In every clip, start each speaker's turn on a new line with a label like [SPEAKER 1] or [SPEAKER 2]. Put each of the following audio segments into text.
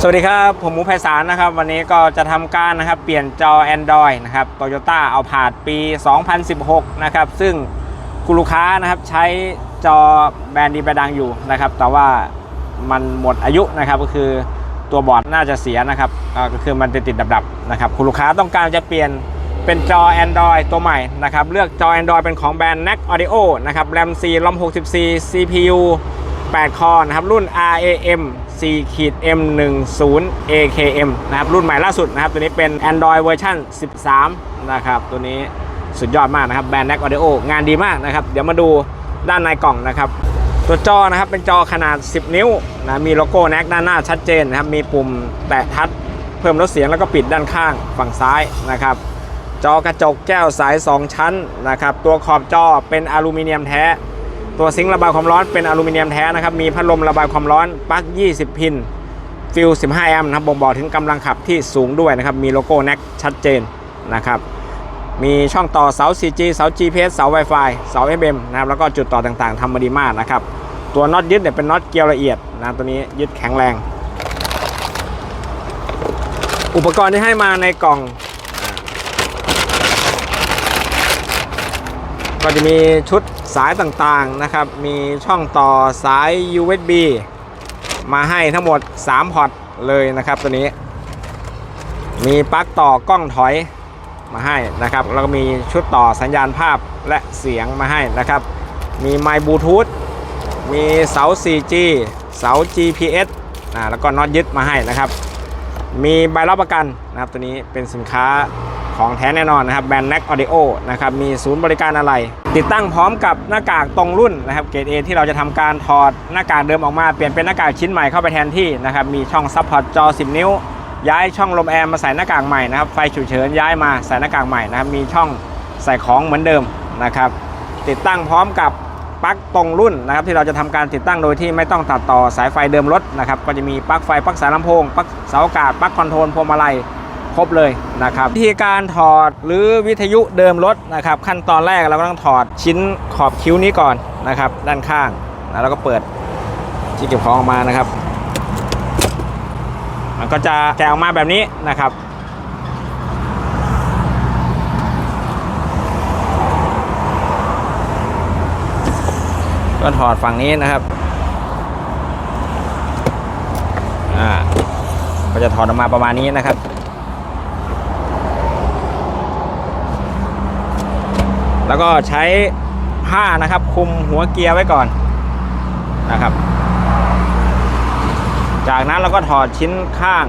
[SPEAKER 1] สวัสดีครับ ผมหมูไพศาลนะครับ วันนี้ก็จะทำการนะครับ เปลี่ยนจอ Android นะครับ Toyota เอาผาดปี 2016 นะครับ ซึ่งคุณลูกค้านะครับใช้จอแบรนด์ดีแบรนด์ดังอยู่นะครับ แต่ว่ามันหมดอายุนะครับก็คือตัวบอร์ดน่าจะเสียนะครับก็คือมันติดติดดับๆนะครับ คุณลูกค้าต้องการจะเปลี่ยนเป็นจอ Android ตัวใหม่นะครับ เลือกจอ Android เป็นของแบรนด์ NAC Audio นะครับ RAM 4 ROM 64 CPU 8 คอนะครับรุ่น RAM 4ขีด M10 AKM นะครับรุ่นใหม่ล่าสุดนะครับตัวนี้เป็น Android เวอร์ชัน13 นะครับตัวนี้สุดยอดมากนะครับแบรนด์ NAC Audio งานดีมากนะครับ เดี๋ยวมาดูด้านในกล่องนะครับ ตัวจอนะครับเป็นจอขนาด 10 นิ้วนะมีโลโก้ NAC ด้านหน้าชัดเจนนะครับมีปุ่มแตะทัชเพิ่มลดเสียงแล้วก็ปิดด้านข้างฝั่งซ้ายนะครับจอกระจกแก้วสาย 2 ชั้นนะครับตัวขอบจอเป็นอลูมิเนียมแท้ ตัวซิงค์ระบายความร้อนเป็นอลูมิเนียมแท้นะครับ มีพัดลมระบายความร้อนปลั๊ก 20 พิน ฟิล 15 แอมป์นะครับบ่งบอกถึงกำลังขับที่สูงด้วยนะครับ มีโลโก้ NAC ชัดเจนนะครับ มีช่องต่อเสา 4G เสา GPS เสา Wi-Fi เสา FM นะครับ แล้วก็จุดต่อต่างๆทำมาดีมากนะครับ ตัวน็อตยึดเนี่ยเป็นน็อตเกลียวละเอียดนะตัวนี้ยึดแข็งแรง อุปกรณ์ที่ให้มาในกล่อง ก็จะมีชุดสายต่างๆนะครับ มีช่องต่อสาย USB มาให้ทั้งหมด 3 พอร์ตเลยนะครับตัวนี้ มีปลั๊กต่อกล้องถอยมาให้นะครับ แล้วก็มีชุดต่อสัญญาณภาพและเสียงมาให้นะครับ มีไมค์บลูทูธ มีเสา 4G เสา GPS นะแล้วก็น็อตยึดมาให้นะครับ มีใบรับประกันนะครับตัวนี้เป็นสินค้า ของแท้แน่นอนนะครับแบรนด์ NAC Audio นะครับมีศูนย์บริการอะไร ติดตั้งพร้อมกับหน้ากากตรงรุ่นนะครับเกรด A ที่เราจะทำการถอดหน้ากากเดิมออกมาเปลี่ยนเป็นหน้ากากชิ้นใหม่เข้าไปแทนที่นะครับมีช่องซัพพอร์ตจอ 10 นิ้ว ย้ายช่องลมแอร์มาใส่หน้ากากใหม่นะครับไฟฉุกเฉินย้ายมาใส่หน้ากากใหม่นะครับมีช่องใส่ของเหมือนเดิมนะครับติดตั้งพร้อมกับปลั๊กตรงรุ่นนะครับที่เราจะทำการติดตั้งโดยที่ไม่ต้องตัดต่อสายไฟเดิมรถนะครับก็จะมีปลั๊กไฟปลั๊กสายลำโพงปลั๊กเสาอากาศปลั๊กคอนโทรลพวงมาลัย ครบเลยนะครับวิธีการถอดหรือวิทยุเดิมรถนะครับขั้นตอนแรกเราก็ต้องถอดชิ้นขอบคิ้วนี้ก่อนนะครับ ด้านข้างนะแล้วก็เปิดที่เก็บของออกมานะครับ มันก็จะแกะออกมาแบบนี้นะครับก็ถอดฝั่งนี้นะครับอ่าก็จะถอดออกมาประมาณนี้นะครับ แล้วก็ใช้ผ้านะครับ คุมหัวเกียร์ไว้ก่อนนะครับ จากนั้นเราก็ถอดชิ้นข้าง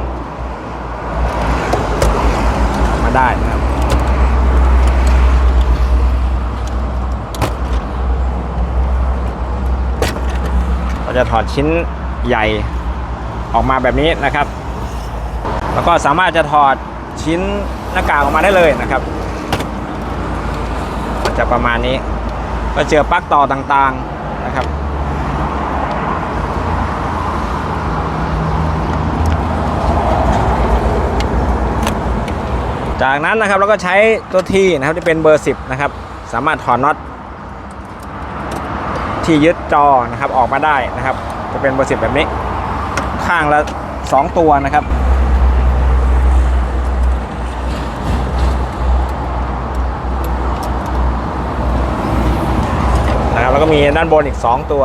[SPEAKER 1] มาได้นะครับเราจะถอดชิ้นใหญ่ออกมาแบบนี้นะครับ แล้วก็สามารถจะถอดชิ้นหน้ากากออกมาได้เลยนะครับ จะประมาณนี้ ก็เจอปลั๊กต่อต่างๆนะครับ จากนั้นนะครับเราก็ใช้ตัวทีนะครับที่เป็นเบอร์ 10 นะครับ สามารถถอดน็อตที่ยึดจอนะครับออกมาได้นะครับ จะเป็นเบอร์สิบแบบนี้ ข้างละ 2 ตัวนะครับ มีด้านบนอีก 2 ตัว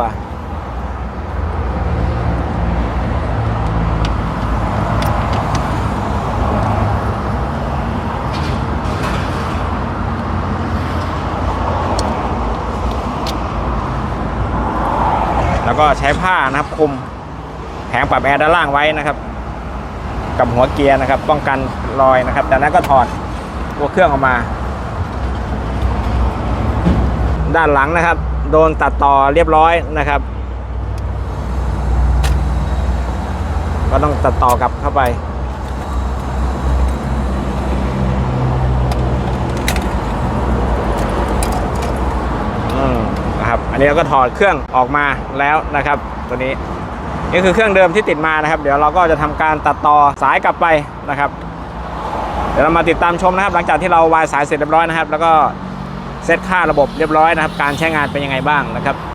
[SPEAKER 1] แล้วก็ใช้ผ้านะครับคุมแผงปรับแอร์ด้านล่างไว้นะครับ กับหัวเกียร์นะครับ ป้องกันรอยนะครับจากนั้นก็ถอดตัวเครื่องออกมาด้านหลังนะครับ โดนตัดต่อเรียบร้อยนะครับ ก็ต้องตัดต่อกลับเข้าไปอืมนะครับอันนี้เราก็ถอดเครื่องออกมาแล้วนะครับ ตัวนี้นี่คือเครื่องเดิมที่ติดมานะครับ เดี๋ยวเราก็จะทำการตัดต่อสายกลับไปนะครับ เดี๋ยวเรามาติดตามชมนะครับ หลังจากที่เราวายสายเสร็จเรียบร้อยนะครับ แล้วก็ เซตค่าระบบเรียบร้อยนะครับ การใช้งานเป็นยังไงบ้างนะครับ